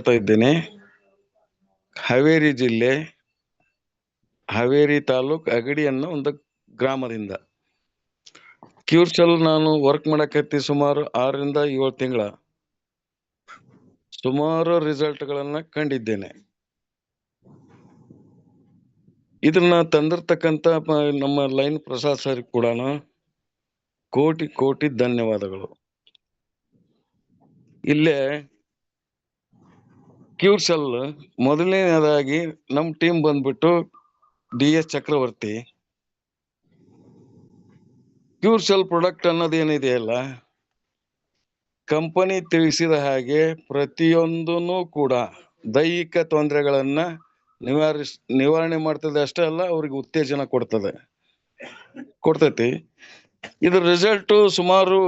ಮಾತಾಡ್ತಾ ಇದ್ದೇನೆ. ಹಾವೇರಿ ಜಿಲ್ಲೆ, ಹಾವೇರಿ ತಾಲೂಕ್ ಅಗಡಿ ಅನ್ನೋ ಒಂದು ಗ್ರಾಮದಿಂದ. ಕ್ಯೂರ್ಸಲ್ ನಾನು ವರ್ಕ್ ಮಾಡಕತ್ತಿ ಸುಮಾರು ಆರರಿಂದ ಏಳು ತಿಂಗಳ. ಸುಮಾರು ರಿಸಲ್ಟ್ಗಳನ್ನ ಕಂಡಿದ್ದೇನೆ. ಇದನ್ನ ತಂದಿರ್ತಕ್ಕಂತ ಪ- ನಮ್ಮ ಲೈನ್ ಪ್ರಸಾದ್ ಸರ್ ಕೂಡ ಕೋಟಿ ಕೋಟಿ ಧನ್ಯವಾದಗಳು. ಇಲ್ಲೇ ಕ್ಯೂರ್ಸೆಲ್ ಮೊದಲನೇದಾಗಿ ನಮ್ಮ ಟೀಮ್ ಬಂದ್ಬಿಟ್ಟು D S Chakravarthy. Cure cell product ಅನ್ನೋದೇನಿದೆಯಲ್ಲ company ತಿಳಿಸಿದ ಹಾಗೆ ಪ್ರತಿಯೊಂದೂ ಕೂಡ ದೈಹಿಕ ತೊಂದರೆಗಳನ್ನ ನಿವಾರಿಸ್, ನಿವಾರಣೆ ಮಾಡ್ತದೆ ಅಷ್ಟೇ ಅಲ್ಲ, ಅವ್ರಿಗೆ ಉತ್ತೇಜನ ಕೊಡ್ತದೆ. ಕೊಡ್ತೈತಿ. ಇದ್ರ ರಿಸಲ್ಟು ಸುಮಾರು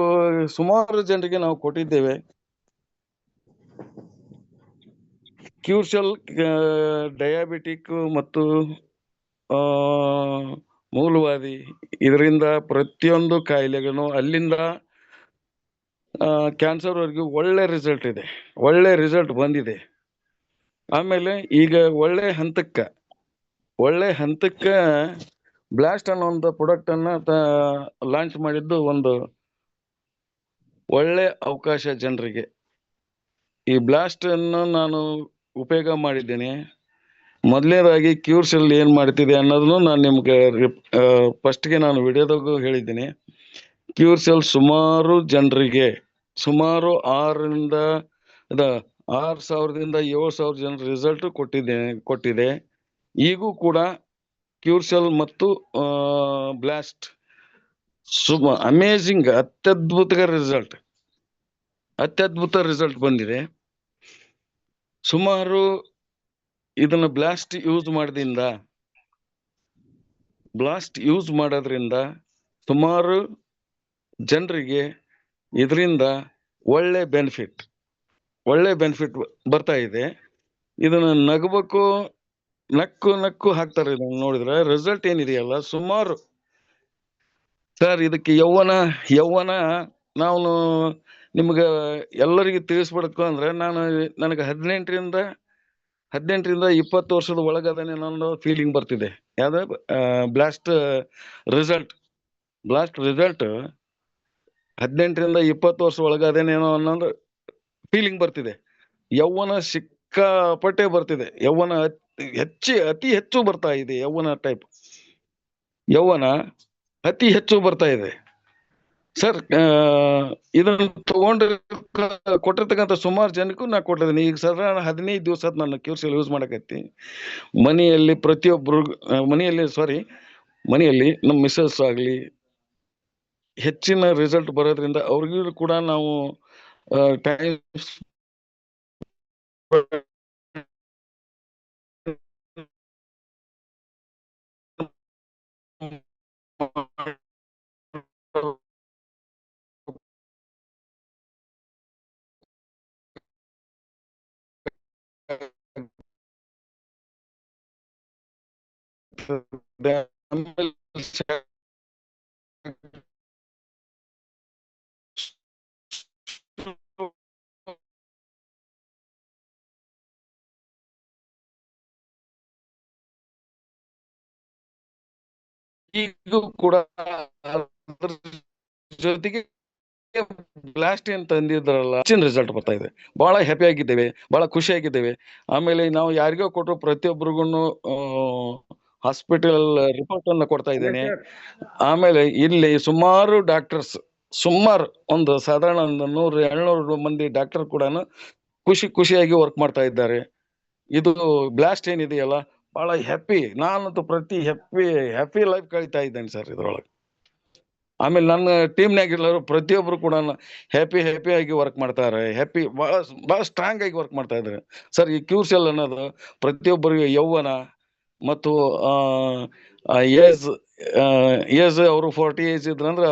ಸುಮಾರು ಜನರಿಗೆ ನಾವು ಕೊಟ್ಟಿದ್ದೇವೆ. ಕ್ಯೂರ್ಸೆಲ್ ಡಯಾಬಿಟಿಕ್ ಮತ್ತು ಮೂಲವಾದಿ ಇದರಿಂದ ಪ್ರತಿಯೊಂದು ಕಾಯಿಲೆಗೂ ಅಲ್ಲಿಂದ ಕ್ಯಾನ್ಸರ್ ವರೆಗೂ ಒಳ್ಳೆ ರಿಸಲ್ಟ್ ಇದೆ. ಒಳ್ಳೆ ರಿಸಲ್ಟ್ ಬಂದಿದೆ. ಆಮೇಲೆ ಈಗ ಒಳ್ಳೆ ಹಂತಕ್ಕೆ ಒಳ್ಳೆ ಹಂತಕ್ಕೆ ಬ್ಲಾಸ್ಟ್ ಅನ್ನೋ ಒಂದು ಪ್ರಾಡಕ್ಟ್ ಅನ್ನ ಲಾಂಚ್ ಮಾಡಿದ್ದು ಒಂದು ಒಳ್ಳೆ ಅವಕಾಶ ಜನರಿಗೆ. ಈ ಬ್ಲಾಸ್ಟ್ ಅನ್ನು ನಾನು ಉಪಯೋಗ ಮಾಡಿದ್ದೇನೆ. ಮೊದಲನೇದಾಗಿ ಕ್ಯೂರ್ಸೆಲ್ ಏನು ಮಾಡ್ತಿದೆ ಅನ್ನೋದನ್ನು ನಾನು ನಿಮ್ಗೆ ಫಸ್ಟ್ಗೆ ನಾನು ವಿಡಿಯೋದಾಗ ಹೇಳಿದ್ದೀನಿ. ಕ್ಯೂರ್ಸೆಲ್ ಸುಮಾರು ಜನರಿಗೆ, ಸುಮಾರು ಆರರಿಂದ, ಅದ ಆರು ಸಾವಿರದಿಂದ ಏಳು ಸಾವಿರ ಜನ ರಿಸಲ್ಟ್ ಕೊಟ್ಟಿದ್ದೆ, ಕೊಟ್ಟಿದೆ. ಈಗೂ ಕೂಡ ಕ್ಯೂರ್ ಸೆಲ್ ಮತ್ತು ಬ್ಲಾಸ್ಟ್ ಸುಮ ಅಮೇಝಿಂಗ್ ಅತ್ಯದ್ಭುತ ರಿಸಲ್ಟ್ ಅತ್ಯದ್ಭುತ ರಿಸಲ್ಟ್ ಬಂದಿದೆ. ಸುಮಾರು ಇದನ್ನ ಬ್ಲಾಸ್ಟ್ ಯೂಸ್ ಮಾಡೋದ್ರಿಂದ ಬ್ಲಾಸ್ಟ್ ಯೂಸ್ ಮಾಡೋದ್ರಿಂದ ಸುಮಾರು ಜನರಿಗೆ ಇದರಿಂದ ಒಳ್ಳೆ ಬೆನಿಫಿಟ್ ಒಳ್ಳೆ ಬೆನಿಫಿಟ್ ಬರ್ತಾ ಇದೆ. ಇದನ್ನ ನಗಬೇಕು, ನಕ್ಕು ನಕ್ಕು ಹಾಕ್ತಾರೆ ಇದನ್ನ ನೋಡಿದ್ರೆ ರಿಸಲ್ಟ್ ಏನಿದೆಯಲ್ಲ, ಸುಮಾರು. ಸರ್, ಇದಕ್ಕೆ ಯೌವನ ಯೌವನ ನಾವು ನಿಮ್ಗೆ ಎಲ್ಲರಿಗೆ ತಿಳಿಸ್ಬಿಡಕು ಅಂದ್ರೆ ನಾನು ನನಗೆ ಹದಿನೆಂಟರಿಂದ ಹದಿನೆಂಟರಿಂದ ಇಪ್ಪತ್ತು ವರ್ಷದ ಒಳಗದನೆ ನನ್ನ ಫೀಲಿಂಗ್ ಬರ್ತಿದೆ. ಯಾವ್ದು? ಬ್ಲಾಸ್ಟ್ ರಿಸಲ್ಟ್ ಬ್ಲಾಸ್ಟ್ ರಿಸಲ್ಟ್ ಹದಿನೆಂಟರಿಂದ ಇಪ್ಪತ್ತು ವರ್ಷ ಒಳಗದೇನೇನೋ ಅನ್ನೋದು ಫೀಲಿಂಗ್ ಬರ್ತಿದೆ. ಯೌವನ ಸಿಕ್ಕಾಪಟ್ಟೆ ಬರ್ತಿದೆ. ಯೌವನ ಹೆಚ್ಚಿ, ಅತಿ ಹೆಚ್ಚು ಬರ್ತಾ ಇದೆ ಯೌವನ ಟೈಪ್ ಯೌವನ ಅತಿ ಹೆಚ್ಚು ಬರ್ತಾ ಇದೆ. ಸರ್ ಇದನ್ನ ತಗೊಂಡು ಕೊಟ್ಟಿರ್ತಕ್ಕಂಥ ಸುಮಾರು ಜನಕ್ಕೂ ನಾ ಕೊಟ್ಟಿದ್ದೀನಿ ಈಗ ಸಾಧಾರಣ ಹದಿನೈದು ದಿವಸ ನಾನು ಕ್ಯೂರ್ಸೆಲ್ ಯೂಸ್ ಮಾಡಕತ್ತಿ. ಮನೆಯಲ್ಲಿ ಪ್ರತಿಯೊಬ್ಬರು ಮನೆಯಲ್ಲಿ ಸಾರಿ ಮನೆಯಲ್ಲಿ ನಮ್ಮ ಮಿಸ್ಸಸ್ ಆಗಲಿ, ಹೆಚ್ಚಿನ ರಿಸಲ್ಟ್ ಬರೋದ್ರಿಂದ ಅವ್ರಿಗೂ ಕೂಡ ನಾವು ಟೈಮ್ ಈಗೂ ಕೂಡ ಅದ್ರ ಜೊತೆಗೆ ಬ್ಲಾಸ್ಟ್ ಏನ್ ತಂದಿದ್ರಲ್ಲ ಹೆಚ್ಚಿನ ರಿಸಲ್ಟ್ ಬರ್ತಾ ಇದೆ. ಬಹಳ ಹ್ಯಾಪಿ ಆಗಿದ್ದೇವೆ ಬಹಳ ಖುಷಿ ಆಗಿದ್ದೇವೆ. ಆಮೇಲೆ ನಾವು ಯಾರಿಗೋ ಕೊಟ್ಟರು ಪ್ರತಿಯೊಬ್ಬರಿಗೂ ಹಾಸ್ಪಿಟಲ್ ರಿಪೋರ್ಟ್ ಅನ್ನ ಕೊಡ್ತಾ ಇದ್ದೇನೆ. ಆಮೇಲೆ ಇಲ್ಲಿ ಸುಮಾರು ಡಾಕ್ಟರ್ಸ್ ಸುಮಾರು ಒಂದು ಸಾಧಾರಣ ಒಂದು ನೂರು ಏಳ್ನೂರು ಮಂದಿ ಡಾಕ್ಟರ್ ಕೂಡ ಖುಷಿ ಖುಷಿಯಾಗಿ ವರ್ಕ್ ಮಾಡ್ತಾ ಇದ್ದಾರೆ. ಇದು ಬ್ಲಾಸ್ಟ್ ಏನಿದೆಯಲ್ಲ ಬಹಳ ಹ್ಯಾಪಿ ನಾನಂತೂ ಪ್ರತಿ ಹ್ಯಾಪಿ ಹ್ಯಾಪಿ ಲೈಫ್ ಕಳೀತಾ ಇದ್ದೇನೆ ಸರ್ ಇದ್ರೊಳಗೆ. ಆಮೇಲೆ ನನ್ನ ಟೀಮ್ನಾಗ ಎಲ್ಲರೂ ಪ್ರತಿಯೊಬ್ಬರು ಕೂಡ ಹ್ಯಾಪಿ ಹ್ಯಾಪಿ ಆಗಿ ವರ್ಕ್ ಮಾಡ್ತಾರೆ. ಹ್ಯಾಪಿ ಭಾಳ ಭಾಳ ಸ್ಟ್ರಾಂಗ್ ಆಗಿ ವರ್ಕ್ ಮಾಡ್ತಾ ಇದ್ದಾರೆ. ಸರ್ ಈ ಕ್ಯೂರ್ಸೆಲ್ ಅನ್ನೋದು ಪ್ರತಿಯೊಬ್ಬರಿಗೆ ಯೌವನ ಮತ್ತು ಏಜ್ ಏಜ್ ಅವರು ಫೋರ್ಟಿ ಏಜ್ ಇದ್ರಂದ್ರೆ,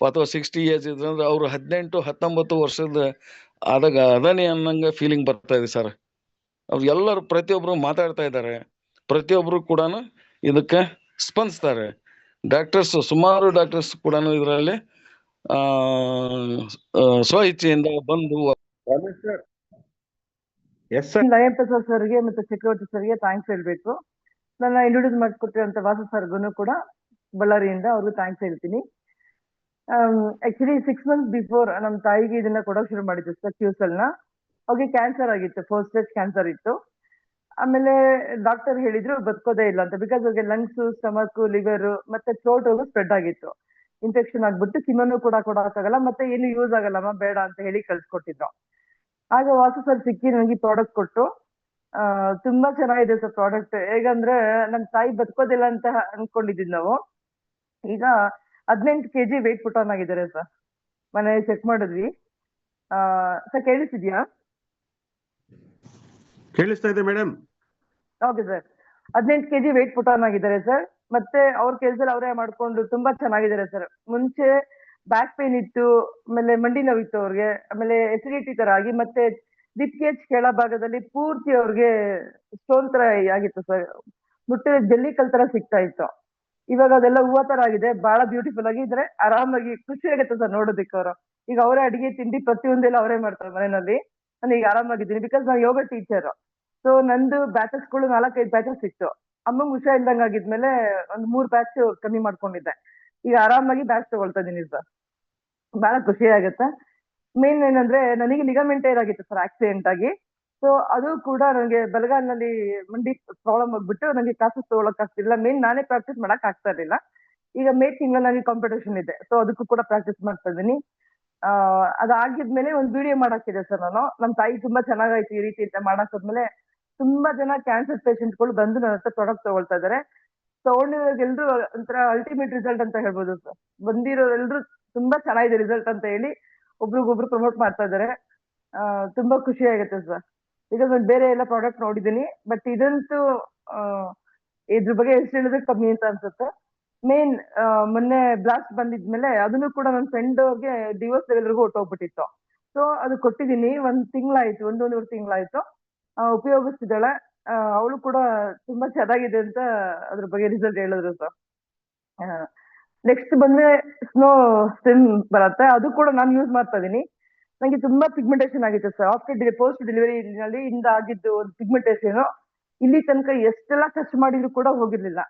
ಅಥವಾ ಸಿಕ್ಸ್ಟಿ ಏಜ್ ಇದ್ರಂದ್ರೆ, ಅವರು ಹದಿನೆಂಟು, ಹತ್ತೊಂಬತ್ತು ವರ್ಷದ ಆದಾಗ ಅದನೇ ಅನ್ನಂಗೆ ಫೀಲಿಂಗ್ ಬರ್ತಾ ಇದೆ ಸರ್ ಅವ್ರು ಎಲ್ಲರೂ ಪ್ರತಿಯೊಬ್ಬರು ಮಾತಾಡ್ತಾ ಇದ್ದಾರೆ. ಪ್ರತಿಯೊಬ್ಬರು ಕೂಡ ಇದಕ್ಕೆ ಸ್ಪಂದಿಸ್ತಾರೆ. ಡಾಕ್ಟರ್ಸ್ ಸುಮಾರು ಡಾಕ್ಟರ್ಸ್ ಕೂಡ ಇದರಲ್ಲಿ ಸ್ವ ಇಚ್ಛೆಯಿಂದ ಬಂದು ಎಸ್ ಸರ್ ಸರ್ಗೆ ಮತ್ತೆ ಚಕ್ರವರ್ತಿ ಸರ್ಗೆ ಥ್ಯಾಂಕ್ಸ್ ಹೇಳ್ಬೇಕು. ನನ್ನ ಇಂಟ್ರೊಡ್ಯೂಸ್ ಮಾಡಿಕೊಟ್ಟಿರುವಂತ ವಾಸು ಸರ್ಗೂ ಕೂಡ ಬಳ್ಳಾರಿಯಿಂದ ಅವ್ರಿಗೂ ಥ್ಯಾಂಕ್ಸ್ ಹೇಳ್ತೀನಿ. ಆಕ್ಚುಲಿ ಸಿಕ್ಸ್ ಮಂತ್ಸ್ ಬಿಫೋರ್ ನಮ್ಮ ತಾಯಿಗೆ ಇದನ್ನ ಕೊಡೋಕೆ ಶುರು ಮಾಡಿದ್ದು ಸರ್ ಕ್ಯೂಸಲ್ನ ನ. ಅವ್ರಿಗೆ ಕ್ಯಾನ್ಸರ್ ಆಗಿತ್ತು ಫಸ್ಟ್ ಸ್ಟೇಜ್ ಕ್ಯಾನ್ಸರ್ ಇತ್ತು. ಆಮೇಲೆ ಡಾಕ್ಟರ್ ಹೇಳಿದ್ರು ಬದುಕೋದೇ ಇಲ್ಲ ಅಂತ. ಬಿಕಾಸ್ ಅವ್ರಿಗೆ ಲಂಗ್ಸ್ ಸ್ಟಮಕ್ ಲಿವರ್ ಮತ್ತೆ ಥ್ರೋಟ್ ಹೋಗು ಸ್ಪ್ರೆಡ್ ಆಗಿತ್ತು. ಇನ್ಫೆಕ್ಷನ್ ಆಗ್ಬಿಟ್ಟು ಕಿಮ್ಮನೂ ಕೂಡ ಕೊಡಕ್ಕಾಗಲ್ಲ, ಮತ್ತೆ ಏನು ಯೂಸ್ ಆಗಲ್ಲಮ್ಮ ಬೇಡ ಅಂತ ಹೇಳಿ ಕಳ್ಸಿಕೊಟ್ಟಿದ್ರು. ಆಗ ವಾಸು ಸರ್ ಸಿಕ್ಕಿ ನನಗೆ ಪ್ರಾಡಕ್ಟ್ ಕೊಟ್ಟು ತುಂಬಾ ಚೆನ್ನಾಗಿದೆ ಸರ್ ಪ್ರಾಡಕ್ಟ್ ಹೇಗಂದ್ರೆ ನಮ್ ತಾಯಿ ಬದುಕೋದಿಲ್ಲ ಅಂತ ಅನ್ಕೊಂಡಿದ್ದೀವಿ ನಾವು. ಈಗ ಹದಿನೆಂಟು ಕೆಜಿ ವೆಯ್ಟ್ ಪುಟ್ ಆನ್ ಆಗಿದ್ದಾರೆ ಸರ್ ಮನೆ ಚೆಕ್ ಮಾಡಿದ್ವಿ. ಸರ್ ಕೇಳಿಸಿದ್ಯಾ ಕೇಳಿಸ್ತಾ ಇದೆ ಮೇಡಮ್ ಓಕೆ ಸರ್ ಹದಿನೆಂಟು ಕೆಜಿ ವೆಯ್ಟ್ ಆನ್ ಆಗಿದ್ದಾರೆ ಸರ್ ಮತ್ತೆ ಅವ್ರ ಕೆಲಸ ಅವರೇ ಮಾಡ್ಕೊಂಡು ತುಂಬಾ ಚೆನ್ನಾಗಿದ್ದಾರೆ ಸರ್ ಮುಂಚೆ ಬ್ಯಾಕ್ ಪೇನ್ ಇತ್ತು, ಆಮೇಲೆ ಮಂಡಿ ನೋವಿತ್ತು ಅವ್ರಿಗೆ, ಆಮೇಲೆ ಎಸಿಡಿಟಿ ತರ ಆಗಿ, ಮತ್ತೆ ದಿಪ್ಕೇಜ್ ಕೆಳ ಭಾಗದಲ್ಲಿ ಪೂರ್ತಿ ಅವ್ರಿಗೆ ಸ್ಟೋನ್ ತರ ಆಗಿತ್ತು ಸರ್ ಮುಟ್ಟಿದ ಜಲ್ಲಿ ಕಲ್ ತರ ಸಿಗ್ತಾ ಇತ್ತು. ಇವಾಗ ಅದೆಲ್ಲ ಹೂವ ತರ ಆಗಿದೆ ಬಹಳ ಬ್ಯೂಟಿಫುಲ್ ಆಗಿ ಇದ್ರೆ ಆರಾಮಾಗಿ ಖುಷಿ ಆಗುತ್ತೆ ಸರ್ ನೋಡೋದಿಕ್ಕೆ ಅವರು. ಈಗ ಅವರೇ ಅಡಿಗೆ, ತಿಂಡಿ ಪ್ರತಿಯೊಂದೆಲ್ಲ ಅವರೇ ಮಾಡ್ತಾರೆ ಮನೆಯಲ್ಲಿ. ನಾನು ಈಗ ಆರಾಮಾಗಿದ್ದೀನಿ ಬಿಕಾಸ್ ನಾನು ಯೋಗ ಟೀಚರ್ ಸೊ ನಂದು ಬ್ಯಾಚಸ್ಗಳು ನಾಲ್ಕೈದು ಬ್ಯಾಚಸ್ ಇತ್ತು. ಅಮ್ಮಂಗ್ ಹುಷಾರ್ ಇಲ್ದಂಗ್ ಆಗಿದ್ಮೇಲೆ ಒಂದ್ ಮೂರ್ ಬ್ಯಾಚ್ ಕಮ್ಮಿ ಮಾಡ್ಕೊಂಡಿದ್ದೆ. ಈಗ ಆರಾಮಾಗಿ ಬ್ಯಾಚ್ ತಗೊಳ್ತಾ ಇದೀನಿ ಸರ್. ಬಹಳ ಖುಷಿ ಆಗುತ್ತೆ. ಮೇನ್ ಏನಂದ್ರೆ ನನಗೆ ಲಿಗಮೆಂಟ್ ಆಗಿತ್ತು ಸರ್ ಆಕ್ಸಿಡೆಂಟ್ ಆಗಿ. ಸೊ ಅದು ಕೂಡ ನನಗೆ ಬಲಗಾಲ್ನಲ್ಲಿ ಮಂಡಿ ಪ್ರಾಬ್ಲಮ್ ಆಗ್ಬಿಟ್ಟು ನನಗೆ ಕ್ಲಾಸಸ್ ತಗೊಳಕ್ ಆಗ್ತಿಲ್ಲ ಮೇನ್ ನಾನೇ ಪ್ರಾಕ್ಟೀಸ್ ಮಾಡಕ್ ಆಗ್ತಾ ಇರ್ಲಿಲ್ಲ. ಈಗ ಮೇ ತಿಂಗಳ ನನಗೆ ಕಾಂಪಿಟೇಷನ್ ಇದೆ. ಸೊ ಅದಕ್ಕೂ ಕೂಡ ಪ್ರಾಕ್ಟೀಸ್ ಮಾಡ್ತಾ ಇದ್ದೀನಿ ಅದಾಗಿದ್ಮೇಲೆ ಒಂದು ವಿಡಿಯೋ ಮಾಡಕ್ಕಿದೆ ಸರ್ ನಾನು. ನಮ್ಮ ತಾಯಿ ತುಂಬಾ ಚೆನ್ನಾಗಾಯ್ತು ಈ ರೀತಿ ಅಂತ ಮಾಡಾಕದ್ಮೇಲೆ ತುಂಬಾ ಜನ ಕ್ಯಾನ್ಸರ್ ಪೇಷಂಟ್ಗಳು ಬಂದು ನನ್ನ ಹತ್ರ ಪ್ರಾಡಕ್ಟ್ ತಗೊಳ್ತಾ ಇದಾರೆ. ತಗೊಂಡಿರೋರ್ಗೆಲ್ರು ಒಂಥರ ಅಲ್ಟಿಮೇಟ್ ರಿಸಲ್ಟ್ ಅಂತ ಹೇಳ್ಬೋದು. ಬಂದಿರೋರೆಲ್ರು ತುಂಬಾ ಚೆನ್ನಾಗಿದೆ ರಿಸಲ್ಟ್ ಅಂತ ಹೇಳಿ ಒಬ್ರಿಗೊಬ್ರು ಪ್ರಮೋಟ್ ಮಾಡ್ತಾ ಇದಾರೆ. ತುಂಬಾ ಖುಷಿ ಆಗುತ್ತೆ ಸರ್. ಈಗ ನಾನು ಬೇರೆ ಎಲ್ಲ ಪ್ರಾಡಕ್ಟ್ ನೋಡಿದೀನಿ ಬಟ್ ಇದಂತೂ ಇದ್ರ ಬಗ್ಗೆ ಎಷ್ಟು ಹೇಳಿದ್ರೆ ಕಮ್ಮಿ ಅಂತ ಅನ್ಸುತ್ತೆ. ಮೇನ್ ಮೊನ್ನೆ ಬ್ಲಾಸ್ಟ್ ಬಂದಿದ್ಮೇಲೆ ಅದನ್ನು ಕೂಡ ನನ್ನ ಫ್ರೆಂಡ್ ಅವ್ರಿಗೆ ಡಿವೋರ್ಸ್ ಎಲ್ಲರಿಗೂ ಹೊಟ್ಟೋಗ್ಬಿಟ್ಟಿತ್ತು ಸೊ ಅದು ಕೊಟ್ಟಿದ್ದೀನಿ, ಒಂದ್ ತಿಂಗಳಾಯ್ತು ಒಂದೊಂದೂವರೆ ತಿಂಗಳಾಯ್ತು. ಉಪಯೋಗಿಸ್ತಿದ್ದಾಳೆ. ಅವಳು ಕೂಡ ತುಂಬಾ ಚೆನ್ನಾಗಿದೆ ಅಂತ ಅದ್ರ ಬಗ್ಗೆ ರಿಸಲ್ಟ್ ಹೇಳಿದ್ರು ಸರ್. ನೆಕ್ಸ್ಟ್ ಬಂದ್ರೆ ಸ್ನೋ ಸ್ಟಿಲ್ ಬರುತ್ತೆ. ಅದು ಕೂಡ ನಾನು ಯೂಸ್ ಮಾಡ್ತಾ ಇದೀನಿ ನಂಗೆ ತುಂಬಾ ಪಿಗ್ಮೆಂಟೇಷನ್ ಆಗಿತ್ತು ಸರ್. ಆಫ್ಟರ್ ಪೋಸ್ಟ್ ಡೆಲಿವರಿ ನಲ್ಲಿ ಇಂದ ಆಗಿದ್ದು ಒಂದು ಪಿಗ್ಮೆಂಟೇಷನ್ ಇಲ್ಲಿ ತನಕ ಎಷ್ಟೆಲ್ಲ ಖರ್ಚು ಮಾಡಿದ್ರು ಕೂಡ ಹೋಗಿರ್ಲಿಲ್ಲ.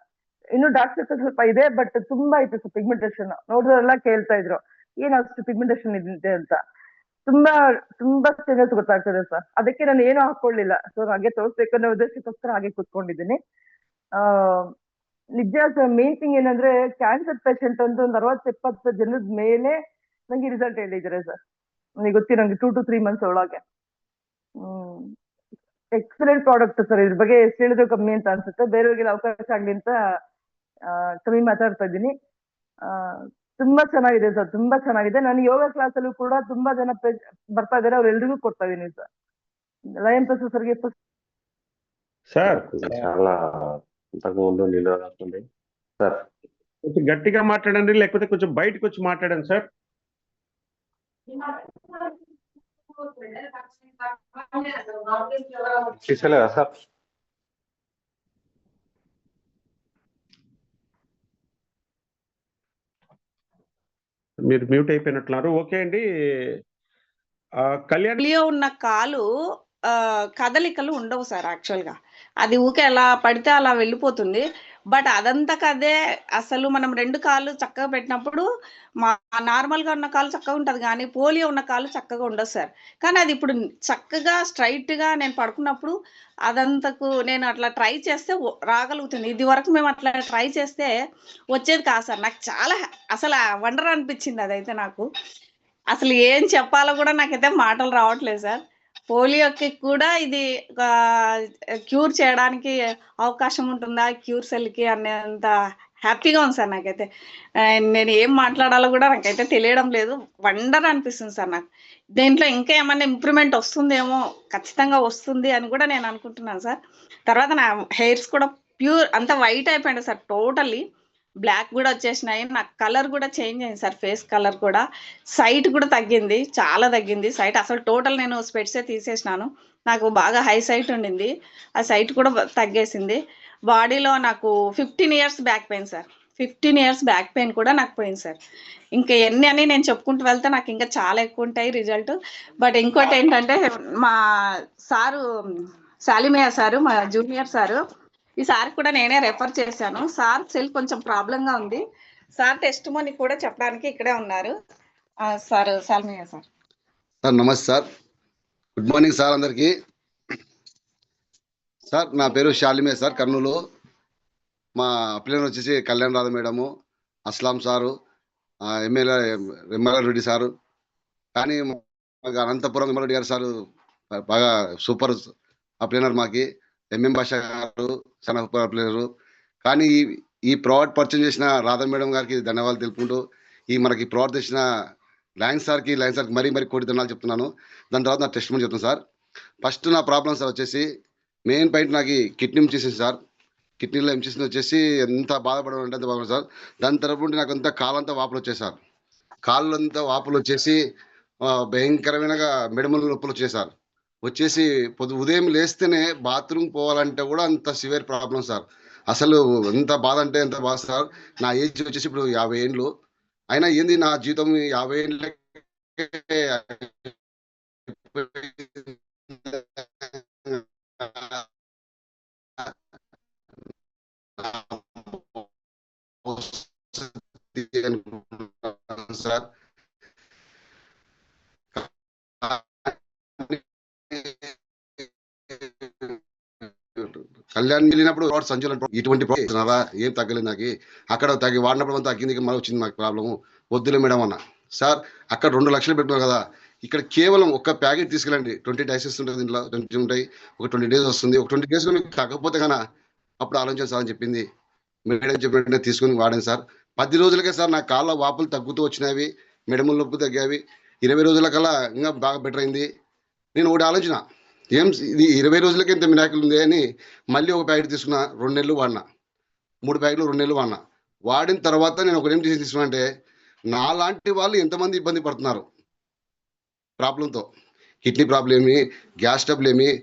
ಇನ್ನು ಡಾಕ್ಟರ್ ಸ್ವಲ್ಪ ಇದೆ ಬಟ್ ತುಂಬಾ ಇತ್ತು ಸರ್ ಪಿಗ್ಮೆಂಟೇಷನ್ ನೋಡಿದ್ರೆಲ್ಲ ಕೇಳ್ತಾ ಇದ್ರು. ಏನ್ ಅಷ್ಟು ಪಿಗ್ಮೆಂಟೇಷನ್ ಇದೆ ಅಂತ. ತುಂಬಾ ತುಂಬಾ ಚೇಂಜಸ್ ಗೊತ್ತಾಗ್ತದೆ ಸರ್ ಅದಕ್ಕೆ ನಾನು ಏನು ಹಾಕೊಳ್ಳಿಲ್ಲ ಸೊ ಹಾಗೆ ತೋರಿಸ್ಬೇಕು ಅನ್ನೋ ಉದ್ದೇಶಕ್ಕೋಸ್ಕರ ಹಾಗೆ ಕೂತ್ಕೊಂಡಿದ್ದೀನಿ. ಆ, ನಿಜ ಸರ್ ಮೇನ್ ಥಿಂಗ್ ಏನಂದ್ರೆ ಕ್ಯಾನ್ಸರ್ ಪೇಷಂಟ್ ಅಂತ ಒಂದು ಅರವತ್ತು ಎಪ್ಪತ್ತು ಜನದ ಮೇಲೆ ನಂಗೆ ರಿಸಲ್ಟ್ ಹೇಳಿದ್ದಾರೆ ಸರ್ ನನಗೆ ಗೊತ್ತಿರೋ ನಂಗೆ ಟೂ ಟು ತ್ರೀ ಮಂತ್ಸ್ ಒಳಗೆ. ಎಕ್ಸಲೆಂಟ್ ಪ್ರಾಡಕ್ಟ್ ಸರ್ ಇದ್ರ ಬಗ್ಗೆ ಎಷ್ಟು ಹೇಳಿದ್ರು ಕಮ್ಮಿ ಅಂತ ಅನ್ಸುತ್ತೆ. ಬೇರೆಯವ್ರಿಗೆಲ್ಲ ಅವಕಾಶ ಆಗ್ಲಿ ಅಂತ ಕಮ್ಮಿ ಮಾತಾಡ್ತಾ ಇದ್ದೀನಿ. ತುಂಬಾ ಚೆನ್ನಾಗಿದೆ ಸರ್ ತುಂಬಾ ಚೆನ್ನಾಗಿದೆ ನಾನು ಯೋಗ ಕ್ಲಾಸ್ ಅಲ್ಲೂ ಕೂಡ ತುಂಬಾ ಜನ ಪೇ- ಬರ್ತಾ ಇದಾರೆ ಅವ್ರೆಲ್ರಿಗೂ ಕೊಡ್ತಾ ಇದೀನಿ ಸರ್ ಲಯನ್ ಪ್ರಸಾದ್ ಸರ್ಗೆ సార్ చాలా ఇంతకుముందు నిల్వ రాస్తుంది సార్ కొంచెం గట్టిగా మాట్లాడండి లేకపోతే కొంచెం బయటకు వచ్చి మాట్లాడండి సార్ తీసలేదా సార్ మీరు మ్యూట్ అయిపోయినట్లున్నారు. ఓకే అండి. ఆ, కళ్యాణ్ లియో ఉన్న కాలు ఆ, కదలికలు ఉండవు సార్ యాక్చువల్గా అది ఊకే ఎలా పడితే అలా వెళ్ళిపోతుంది. బట్ అదంతకదే అసలు మనం రెండు కాళ్ళు చక్కగా పెట్టినప్పుడు మా నార్మల్గా ఉన్న కాలు చక్కగా ఉంటుంది కానీ పోలియో ఉన్న కాళ్ళు చక్కగా ఉండదు సార్. కానీ అది ఇప్పుడు చక్కగా స్ట్రైట్గా నేను పడుకున్నప్పుడు అదంతకు నేను అట్లా ట్రై చేస్తే రాగలుగుతుంది. ఇది వరకు మేము అట్లా ట్రై చేస్తే వచ్చేది కాదు సార్. నాకు చాలా అసలు వండర్ అనిపించింది అదైతే నాకు. అసలు ఏం చెప్పాలో కూడా నాకైతే మాటలు రావట్లేదు సార్. పోలియోకి కూడా ఇది క్యూర్ చేయడానికి అవకాశం ఉంటుందా? క్యూర్ సెల్కి అనేంత హ్యాపీగా ఉంది సార్ నాకైతే. నేను ఏం మాట్లాడాలో కూడా నాకైతే తెలియడం లేదు. వండర్ అనిపిస్తుంది సార్ నాకు. దీంట్లో ఇంకా ఏమైనా ఇంప్రూవ్మెంట్ వస్తుందేమో ఖచ్చితంగా వస్తుంది అని కూడా నేను అనుకుంటున్నాను సార్. తర్వాత నా హెయిర్స్ కూడా ప్యూర్ అంత వైట్ అయిపోయింది సార్ టోటల్లీ బ్లాక్ కూడా వచ్చేసినాయి. నాకు కలర్ కూడా చేంజ్ అయింది సార్ ఫేస్ కలర్ కూడా. సైట్ కూడా తగ్గింది చాలా తగ్గింది. సైట్ అసలు టోటల్ నేను స్పెట్సే తీసేసినాను. నాకు బాగా హై సైట్ ఉండింది. ఆ సైట్ కూడా తగ్గేసింది. బాడీలో నాకు fifteen years back pain sir. Fifteen years back pain కూడా నాకు పోయింది సార్. ఇంకా ఎన్ని అని నేను చెప్పుకుంటూ వెళ్తే నాకు ఇంకా చాలా ఎక్కువ ఉంటాయి రిజల్ట్ బట్ ఇంకోటి ఏంటంటే మా సారు సాలిమయ్య సారు మా జూనియర్ సారు ఈ సార్ కూడా నేనే రెఫర్ చేశాను. సార్ సెల్ కొంచెం problem గా ఉంది. సార్ టెస్ట్ మనీ కూడా చెప్పడానికి ఇక్కడే ఉన్నారు. Sir Salimayya sir. సార్ నమస్తే సార్. గుడ్ మార్నింగ్ సార్ అందరికీ. సార్ నా పేరు షాలిమే సార్ కర్నూలు. మా పిల్లలు వచ్చేసి Kalyan Radha madam Aslam sir MLA MLA Reddy sir కానీ అనంతపురం ఎమ్మెల్యే గారు సారు బాగా సూపర్ ఆ ప్లేనర్ మాకి. ఎంఎం భాష గారు చాలా సూపర్ ప్లేయరు కానీ ఈ ఈ ప్రోడక్ట్ పర్చేజ్ చేసిన రాధా మేడం గారికి ధన్యవాదాలు తెలుపుకుంటూ ఈ మనకి ప్రోడక్ట్ తెచ్చిన లయన్స్ సార్కి లయన్స్ సార్కి మరీ మరీ కోటి ధనాలు చెప్తున్నాను. దాని తర్వాత నా టెస్ట్ చెప్తాను సార్. ఫస్ట్ నా ప్రాబ్లం సార్ వచ్చేసి మెయిన్ పాయింట్ నాకు కిడ్నీ చేసింది సార్. కిడ్నీలో ఎంచేసింది వచ్చేసి ఎంత బాధపడడం అంటే అంత బాధపడదు సార్. దాని తరపు నాకు అంత కాలంతా వాపులు వచ్చాయి సార్. కాళ్ళు అంతా వాపులు వచ్చేసి భయంకరమైన భయంకరమైనగా నొప్పులు వచ్చాయి సార్. వచ్చేసి పొద్దు ఉదయం లేస్తేనే బాత్రూమ్ పోవాలంటే కూడా అంత సివియర్ ప్రాబ్లం సార్. అసలు ఎంత బాధ అంటే ఎంత బాధ సార్. నా ఏజ్ వచ్చేసి ఇప్పుడు యాభై ఏండ్లు అయినా ఏంది నా జీవితం యాభై ఏండ్లకే సార్. కళ్యాణ్ వెళ్ళినప్పుడు రోడ్ సంచులు ఇటువంటి ఏం తగ్గలేదు నాకు. అక్కడ తగ్గి వాడినప్పుడు అంతా తగ్గింది మళ్ళీ వచ్చింది మాకు ప్రాబ్లము వద్దులే మేడం అన్న. సార్ అక్కడ రెండు లక్షలు పెట్టుకున్నారు కదా. ఇక్కడ కేవలం ఒక ప్యాకెట్ తీసుకెళ్ళండి. ట్వంటీ డైసెస్ ఉంటుంది దీంట్లో. ట్వంటీ ఉంటాయి. ఒక ట్వంటీ డేస్ వస్తుంది. ఒక ట్వంటీ డేస్ మీకు తగ్గకపోతే కన్నా అప్పుడు ఆలోచించాలి సార్ అని చెప్పింది. మేడం చెప్పినట్టు తీసుకుని వాడాను సార్. పది రోజులకే సార్ నా కాళ్ళ వాపులు తగ్గుతూ వచ్చినవి. మెడములు నొప్పి తగ్గావి ఇరవై రోజుల కల్లా ఇంకా బాగా బెటర్ అయింది. నేను ఒకటి ఆలోచన. ఏం ఇది ఇరవై రోజులకి ఇంత మిరాకిల్ ఉంది అని మళ్ళీ ఒక ప్యాకెట్ తీసుకున్నా రెండు నెలలు వాడినా. మూడు ప్యాకెట్లు రెండు నెలలు వాడినా. వాడిన తర్వాత నేను ఒకటి ఏం చేసి తీసుకున్నా అంటే నాలాంటి వాళ్ళు ఎంతమంది ఇబ్బంది పడుతున్నారు? ప్రాబ్లంతో కిడ్నీ ప్రాబ్లం ఏమి? గ్యాస్ ట్రబుల్ ఏమి?